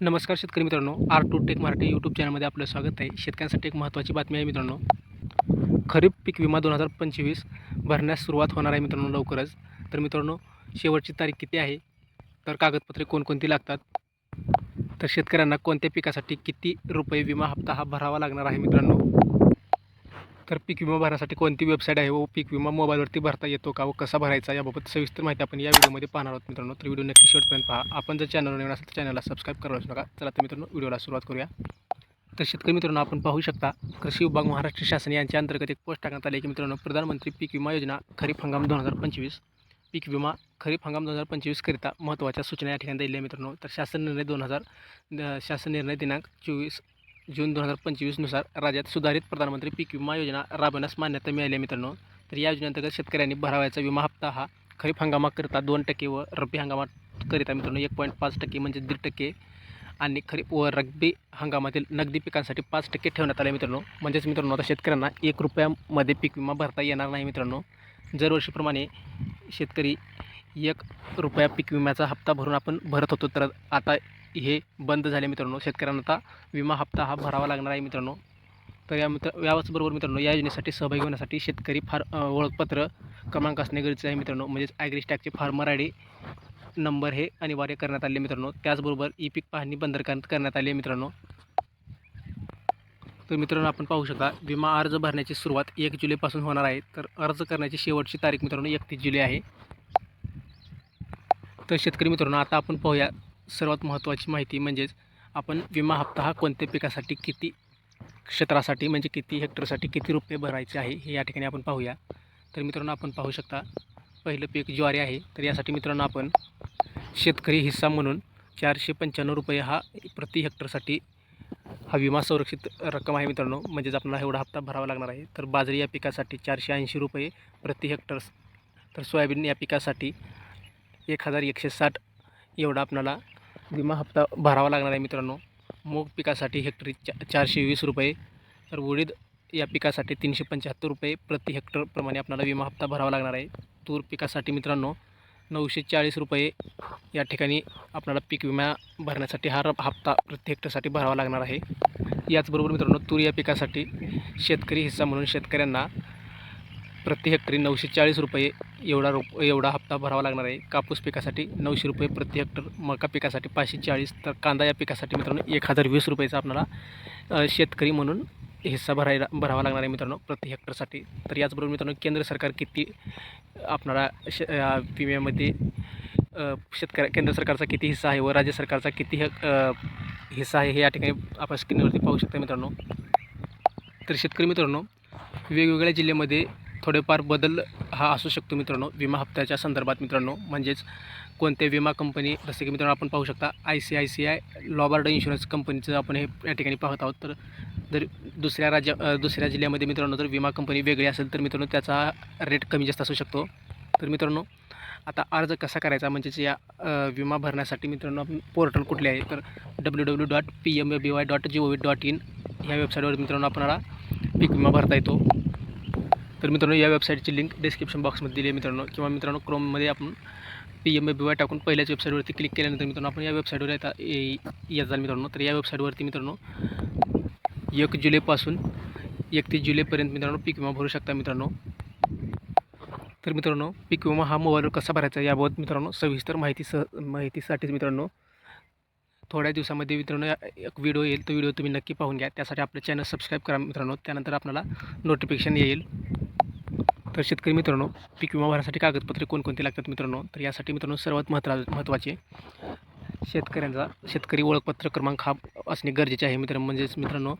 नमस्कार शेतकरी मित्रांनो R two tech Marathi YouTube चॅनलमध्ये आपलं स्वागत आहे. शेतकऱ्यांसाठी एक महत्त्वाची बातमी आहे मित्रांनो. खरीप पीक विमा दोन हजार पंचवीस भरण्यास सुरुवात होणार आहे मित्रांनो लवकरच. तर मित्रांनो शेवटची तारीख किती आहे? तर कागदपत्रे कोणकोणती लागतात? तर शेतकऱ्यांना कोणत्या पिकासाठी किती रुपये विमा हप्ता हा भरावा लागणार आहे मित्रांनो? तर पीक विमा भरण्यासाठी कोणती वेबसाईट आहे? व पीक विमा मोबाईलवरती भरता येतो का? व कसा भरायचा? याबाबत सविस्तर माहिती आपण या व्हिडिओमध्ये पाहणार आहोत मित्रांनो. तर व्हिडिओ नक्की शेवटपर्यंत पहा. आपण जर चॅनल नवीन असेल तर चॅनलला सबस्क्राईब करू नका. चला तर मित्रांनो व्हिडिओला सुरुवात करूया. तर शेतकरी मित्रांनो आपण पाहू शकता कृषी विभाग महाराष्ट्र शासन यांच्या अंतर्गत एक पोस्ट टाकण्यात आली की मित्रांनो प्रधानमंत्री पीक विमा योजना खरीप हंगाम दोन हजार पंचवीस. पीक विमा खरीप हंगाम दोन हजार पंचवीसकरिता महत्त्वाच्या सूचना या ठिकाणी दिल्या मित्रांनो. तर शासन निर्णय दोन हजार शासन निर्णय दिनांक चोवीस जून दोन हजार पंचवीसनुसार राज्यात सुधारित प्रधानमंत्री पीक विमा योजना राबवण्यास मान्यता मिळाली आहे मित्रांनो. तर या योजनेअंतर्गत शेतकऱ्यांनी भरावायचा विमा हप्ता हा खरीप हंगामाकरिता दोन टक्के व रब्बी हंगामाकरिता मित्रांनो एक पॉईंट पाच टक्के म्हणजे दीड टक्के आणि खरीप व रब्बी हंगामातील नगदी पिकांसाठी पाच टक्के ठेवण्यात आले मित्रांनो. म्हणजेच मित्रांनो आता शेतकऱ्यांना एक रुपयामध्ये पीक विमा भरता येणार नाही मित्रांनो. दरवर्षीप्रमाणे शेतकरी एक रुपया पीक विम्याचा हप्ता भरून आपण भरत होतो तर आता हे बंद झाले मित्रांनो. शेतकऱ्यांना आता विमा हप्ता हा भरावा लागणार आहे मित्रांनो. तर या मित्र याचबरोबर मित्रांनो या योजनेसाठी सहभागी होण्यासाठी शेतकरी फार ओळखपत्र क्रमांक असणे गरजेचे आहे मित्रांनो. म्हणजेच ॲग्रिस्टॅकचे फार्मर आय डी नंबर हे अनिवार्य करण्यात आले मित्रांनो. त्याचबरोबर ई पीक पाहणी बंदरकांत करण्यात आली आहे मित्रांनो. तर मित्रांनो आपण पाहू शकता विमा अर्ज भरण्याची सुरुवात एक जुलैपासून होणार आहे. तर अर्ज करण्याची शेवटची तारीख मित्रांनो एकतीस जुलै आहे. तर शेतकरी मित्रांनो आता आपण पाहूया सर्वात महत्त्वाची माहिती म्हणजेच आपण विमा हप्ता हा कोणत्या पिकासाठी किती क्षेत्रासाठी म्हणजे किती हेक्टरसाठी किती रुपये भरायचे आहे हे या ठिकाणी आपण पाहूया. तर मित्रांनो आपण पाहू शकता पहिलं पीक ज्वारी आहे. तर यासाठी मित्रांनो आपण शेतकरी हिस्सा म्हणून चारशे पंच्याण्णव रुपये हा प्रति हेक्टरसाठी हा विमा संरक्षित रक्कम आहे मित्रांनो. म्हणजेच आपल्याला एवढा हप्ता भरावा लागणार आहे. तर बाजरी या पिकासाठी चारशे ऐंशी रुपये प्रति हेक्टर. तर सोयाबीन या पिकासाठी एक हजार एकशे साठ एवढा आपल्याला विमा हप्ता भरावा लागणार आहे मित्रांनो. मूग पिकासाठी हेक्टरी चा चारशे वीस रुपये तर उडीद या पिकासाठी तीनशे पंच्याहत्तर रुपये प्रति हेक्टरप्रमाणे आपल्याला विमा हप्ता भरावा लागणार आहे. तूर पिकासाठी मित्रांनो नऊशे चाळीस रुपये या ठिकाणी आपल्याला पीक विमा भरण्यासाठी हा र- हप्ता प्रति हेक्टरसाठी भरावा लागणार आहे. याचबरोबर मित्रांनो तूर या पिकासाठी शेतकरी हिस्सा म्हणून शेतकऱ्यांना प्रति हेक्टरी नऊशे चाळीस रुपये एवढा रुप एवढा हप्ता भरावा लागणार आहे. कापूस पिकासाठी नऊशे रुपये प्रति हेक्टर मका पिकासाठी पाचशे चाळीस तर कांदा या पिकासाठी मित्रांनो एक हजार वीस रुपयेचा आपल्याला शेतकरी म्हणून हिस्सा भरायला भरावा लागणार आहे मित्रांनो प्रति हेक्टरसाठी. तर याचबरोबर मित्रांनो केंद्र सरकार किती आपणाला श विम्यामध्ये शेतकऱ्या केंद्र सरकारचा किती हिस्सा आहे व राज्य सरकारचा किती हे हिस्सा आहे हे या ठिकाणी आपण स्क्रीनवरती पाहू शकता मित्रांनो. तर शेतकरी मित्रांनो वेगवेगळ्या जिल्ह्यामध्ये थोडेफार बदल हा असू शकतो मित्रांनो. विमा हप्त्याच्या संदर्भात मित्रांनो म्हणजेच कोणत्या विमा कंपनी जसे की मित्रांनो आपण पाहू शकता I C I C I Lombard insurance कंपनीचं आपण हे या ठिकाणी पाहत आहोत. तर जर दुसऱ्या राज्या दुसऱ्या जिल्ह्यामध्ये मित्रांनो जर विमा कंपनी वेगळी असेल तर मित्रांनो त्याचा रेट कमी जास्त असू शकतो. तर मित्रांनो आता अर्ज कसा करायचा? म्हणजेच या विमा भरण्यासाठी मित्रांनो आपण पोर्टल कुठले आहे? तर W W dot P M A B Y dot G O V dot in ह्या वेबसाईटवर मित्रांनो आपणाला पीक विमा भरता येतो. तर मित्रांनो या वेबसाईटची लिंक डिस्क्रिप्शन बॉक्समध्ये दिली आहे मित्रांनो. किंवा मित्रांनो क्रोममध्ये आपण P M A B Y टाकून पहिल्याच वेबसाईटवरती क्लिक केल्यानंतर मित्रांनो आपण या वेबसाईटवर येता येत जाल मित्रांनो. तर या वेबसाईटवरती मित्रांनो एक जुलैपासून एकतीस जुलैपर्यंत मित्रांनो पीक विमा भरू शकता मित्रांनो. तर मित्रांनो पीक विमा हा मोबाईलवर कसा भरायचा याबाबत मित्रांनो सविस्तर माहिती सह माहितीसाठीच मित्रांनो थोड्या दिवसामध्ये मित्रांनो एक व्हिडिओ येईल. तो व्हिडिओ तुम्ही नक्की पाहून घ्या. त्यासाठी आपलं चॅनल सबस्क्राईब करा मित्रांनो. त्यानंतर आपल्याला नोटिफिकेशन येईल. तर शेतकरी मित्रांनो पीक विमा भरण्यासाठी कागदपत्रे कोणकोणती लागतात मित्रांनो? तर यासाठी मित्रांनो सर्वात महत्त्वा महत्त्वाचे शेतकऱ्यांचा शेतकरी ओळखपत्र क्रमांक हा असणे गरजेचे आहे मित्र म्हणजेच मित्रांनो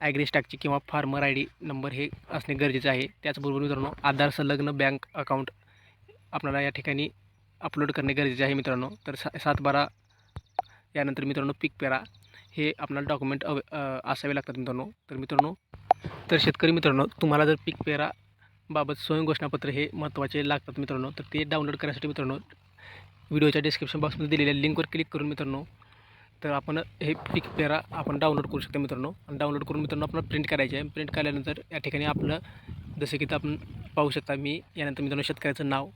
ॲग्रीस्टॅकचे किंवा फार्मर आय डी नंबर हे असणे गरजेचे आहे. त्याचबरोबर मित्रांनो आधार संलग्न बँक अकाउंट आपल्याला या ठिकाणी अपलोड करणे गरजेचे आहे मित्रांनो. तर सा सात बारा यानंतर मित्रांनो पीक पेरा हे आपल्याला डॉक्युमेंट अवे असावे लागतात मित्रांनो. तर मित्रांनो तर शेतकरी मित्रांनो तुम्हाला जर पीक पेरा बाबत स्वयं घोषणापत्र हे महत्त्वाचे लागतात मित्रांनो. तर ते डाउनलोड करण्यासाठी मित्रांनो व्हिडिओच्या डिस्क्रिप्शन बॉक्समध्ये दिलेल्या लिंकवर क्लिक करून मित्रांनो तर आपण हे पिक पेरा आपण डाउनलोड करू शकतो मित्रांनो. आणि डाउनलोड करून मित्रांनो आपण प्रिंट करायचे आहे. प्रिंट केल्यानंतर या ठिकाणी आपलं जसं की तर आपण पाहू शकता मी यानंतर मित्रांनो शेतकऱ्याचं नाव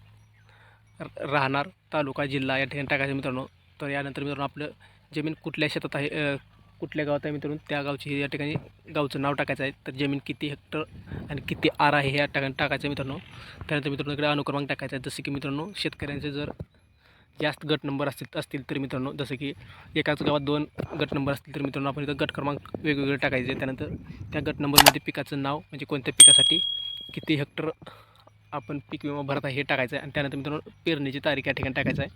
राहणार तालुका जिल्हा या ठिकाणी टाकायचं मित्रांनो. तर यानंतर मित्रांनो आपलं जमीन कुठल्या शेतात आहे कुठल्या गावात आहे मित्रांनो? त्या गावची या ठिकाणी गावचं नाव टाकायचं आहे. तर जमीन किती हेक्टर आणि किती आर आहे हे या ठिकाणी टाकायचं आहे मित्रांनो. त्यानंतर मित्रांनो इकडे अनुक्रमांक टाकायचा आहे. जसं की मित्रांनो शेतकऱ्यांचे जर जास्त गट नंबर असतील असतील तर मित्रांनो जसं की एकाच गावात दोन गट नंबर असतील तर मित्रांनो आपण इथं गट क्रमांक वेगवेगळे टाकायचे त्यानंतर त्या गट नंबरमध्ये पिकाचं नाव म्हणजे कोणत्या पिकासाठी किती हेक्टर आपण पीक विमा भरत आहे हे टाकायचं आहे. आणि त्यानंतर मित्रांनो पेरणीची तारीख या ठिकाणी टाकायचं आहे.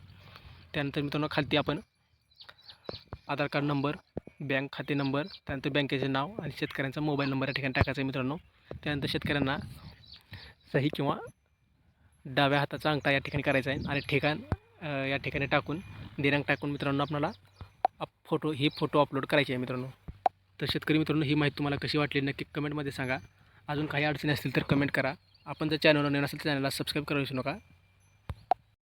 त्यानंतर मित्रांनो खालती आपण आधार कार्ड नंबर बँक खाते नंबर त्यानंतर बँकेचे नाव आणि शेतकऱ्यांचा मोबाईल नंबर या ठिकाणी टाकायचा आहे मित्रांनो. त्यानंतर शेतकऱ्यांना सही किंवा डाव्या हाताचा अंगठा या ठिकाणी करायचा आहे आणि ठिकाण या ठिकाणी टाकून दिनांक टाकून मित्रांनो आपल्याला अप फोटो ही फोटो अपलोड करायची आहे मित्रांनो. तर शेतकरी मित्रांनो ही माहिती तुम्हाला कशी वाटली नक्की कमेंटमध्ये सांगा. अजून काही अडचणी असतील तर कमेंट करा. आपण जर चॅनलवर नवीन असेल तर चॅनलला सबस्क्राईब करू विसरू नका.